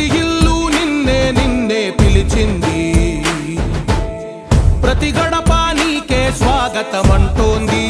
ప్రతి ఇల్లు నిన్నే నిన్నే పిలిచింది. ప్రతి గడప నీకే స్వాగతమంటోంది.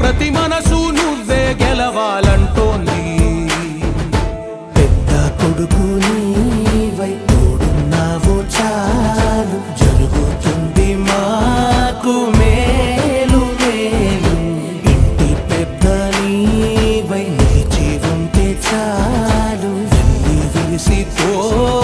ప్రతి మనసు నువ్వే గెలవాలంటోంది. పెద్ద కొడుకుని பரிசி போ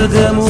Hagamos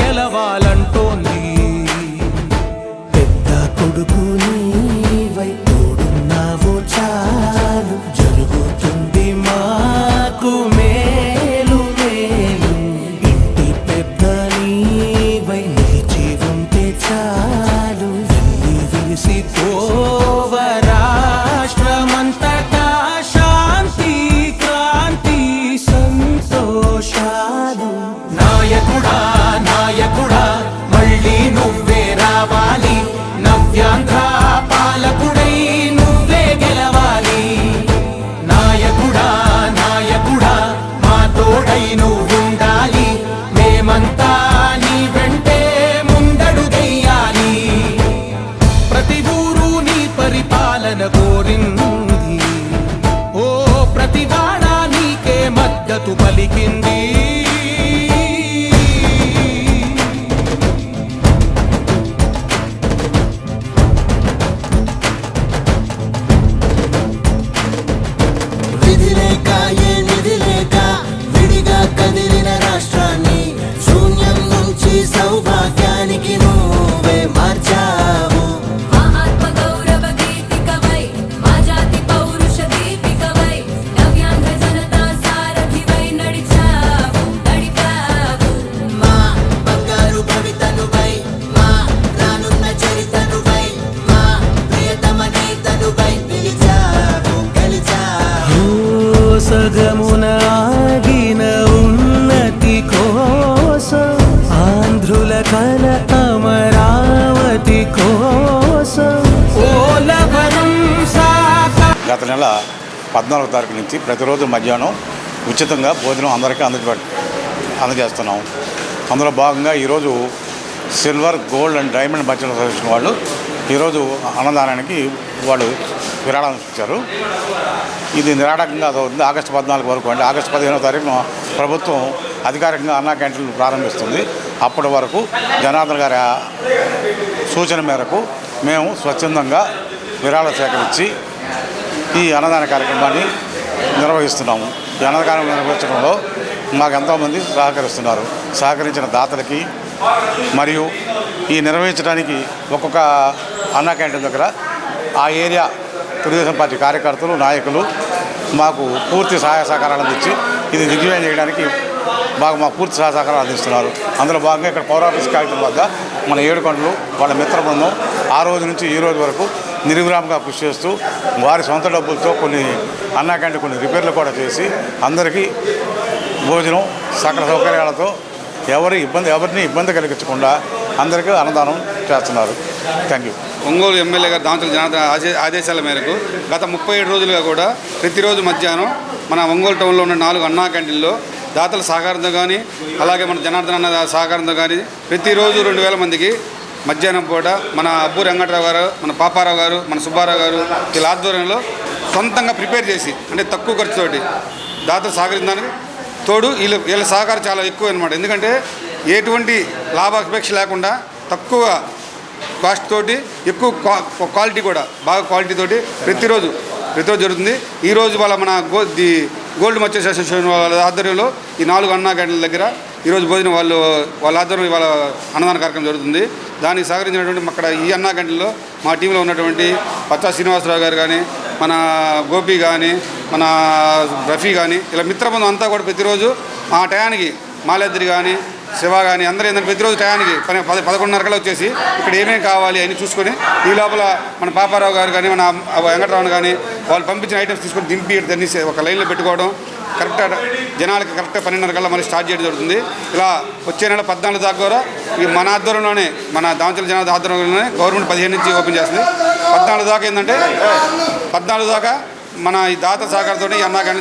గెలవాలి. గత నెల పద్నాలుగో తారీఖు నుంచి ప్రతిరోజు మధ్యాహ్నం ఉచితంగా భోజనం అందరికీ అందజే అందజేస్తున్నాం. అందులో భాగంగా ఈరోజు silver gold and diamond merchant association వాళ్ళు ఈరోజు అన్నదానానికి వాళ్ళు విరాళం ఇచ్చారు. ఇది నిరాటకంగా అవుతుంది. ఆగస్టు పద్నాలుగు వరకు అంటే ఆగస్టు పదిహేనో తారీఖున ప్రభుత్వం అధికారికంగా అన్నా క్యాంటీన్లు ప్రారంభిస్తుంది. అప్పటి వరకు జనార్దన్ గారి సూచన మేరకు మేము స్వచ్ఛందంగా విరాళ సేకరించి ఈ అన్నదాన కార్యక్రమాన్ని నిర్వహిస్తున్నాము. ఈ అన్నదానం నిర్వహించడంలో మాకు ఎంతోమంది సహకరిస్తున్నారు. సహకరించిన దాతలకి మరియు ఈ నిర్వహించడానికి ఒక్కొక్క అన్న క్యాంటీన్ దగ్గర ఆ ఏరియా తెలుగుదేశం పార్టీ కార్యకర్తలు నాయకులు మాకు పూర్తి సహాయ సహకారాలు అందించి ఇది దిగ్విజయం చేయడానికి బాగా మా పూర్తి సహాయ సహకారాలు అందిస్తున్నారు. అందులో భాగంగా ఇక్కడ పౌరాఫీస్ కార్యక్రమం వద్ద మన ఏడుకొండలు వాళ్ళ మిత్ర బృందం ఆ రోజు నుంచి ఈ రోజు వరకు నిర్విరామంగా కృషి చేస్తూ వారి సొంత డబ్బులతో కొన్ని అన్నా కొన్ని రిపేర్లు కూడా చేసి అందరికీ భోజనం సకల సౌకర్యాలతో ఎవరి ఇబ్బంది ఎవరిని ఇబ్బంది కలిగించకుండా అందరికీ అన్నదానం చేస్తున్నారు. థ్యాంక్ యూ ఒంగోలు ఎమ్మెల్యే గారు దాంట్లో జనార్దన ఆదేశాల మేరకు గత ముప్పై ఏడు రోజులుగా కూడా ప్రతిరోజు మధ్యాహ్నం మన ఒంగోలు టౌన్లో ఉన్న నాలుగు అన్నా క్యాంటీన్లో దాతల సహకారంతో కానీ అలాగే మన జనార్దన అన్న సహకారంతో కానీ ప్రతిరోజు రెండు వేల మందికి మధ్యాహ్నం పూట మన అబ్బు వెంకట్రావు గారు మన పాపారావు గారు మన సుబ్బారావు గారు వీళ్ళ ఆధ్వర్యంలో సొంతంగా ప్రిపేర్ చేసి అంటే తక్కువ ఖర్చుతోటి దాతలు సహకరించడానికి తోడు వీళ్ళు వీళ్ళ సహకారం చాలా ఎక్కువ అనమాట ఎందుకంటే ఎటువంటి లాభాపేక్ష లేకుండా తక్కువ కాస్ట్ తోటి ఎక్కువ క్వా- క్వాలిటీ కూడా బాగా క్వాలిటీ తోటి ప్రతిరోజు ప్రతిరోజు జరుగుతుంది. ఈరోజు వాళ్ళ మన గో ది గోల్డ్ మర్చెంట్స్ అసోసియేషన్ వాళ్ళ ఆధ్వర్యంలో ఈ నాలుగు అన్నా గంటల దగ్గర ఈరోజు భోజనం వాళ్ళు వాళ్ళ ఆధ్వర్యంలో వాళ్ళ అన్నదాన కార్యక్రమం జరుగుతుంది. దానికి సహకరించినటువంటి అక్కడ ఈ అన్నా మా టీంలో ఉన్నటువంటి పచ్చా శ్రీనివాసరావు గారు కానీ మన గోపి కానీ మన రఫీ కానీ ఇలా మిత్రబంధం అంతా కూడా ప్రతిరోజు ఆ టయానికి మాలేద్రి కానీ శివ కానీ అందరూ ఏంటంటే ప్రతిరోజు టయానికి పని పద పదకొండున్నరకలో వచ్చేసి ఇక్కడ ఏమేమి కావాలి అని చూసుకొని ఈ లోపల మన పాపారావు గారు కానీ మన వెంకటరావు కానీ వాళ్ళు పంపించిన ఐటమ్స్ తీసుకొని దింపి దాన్ని ఒక లైన్లో పెట్టుకోవడం కరెక్ట్ జనాలకి కరెక్ట్గా పన్నెండున్నర కల్లా మళ్ళీ స్టార్ట్ చేయడం జరుగుతుంది. ఇలా వచ్చే నెల పద్నాలుగు దాకా కూడా మన ఆధ్వర్యంలోనే మన దామచల జనాల ఆధ్వర్యంలోనే గవర్నమెంట్ పదిహేను నుంచి ఓపెన్ చేస్తుంది. పద్నాలుగు దాకా ఏంటంటే పద్నాలుగు దాకా మన ఈ దాత సహకారంతో ఈ అన్నా కానీ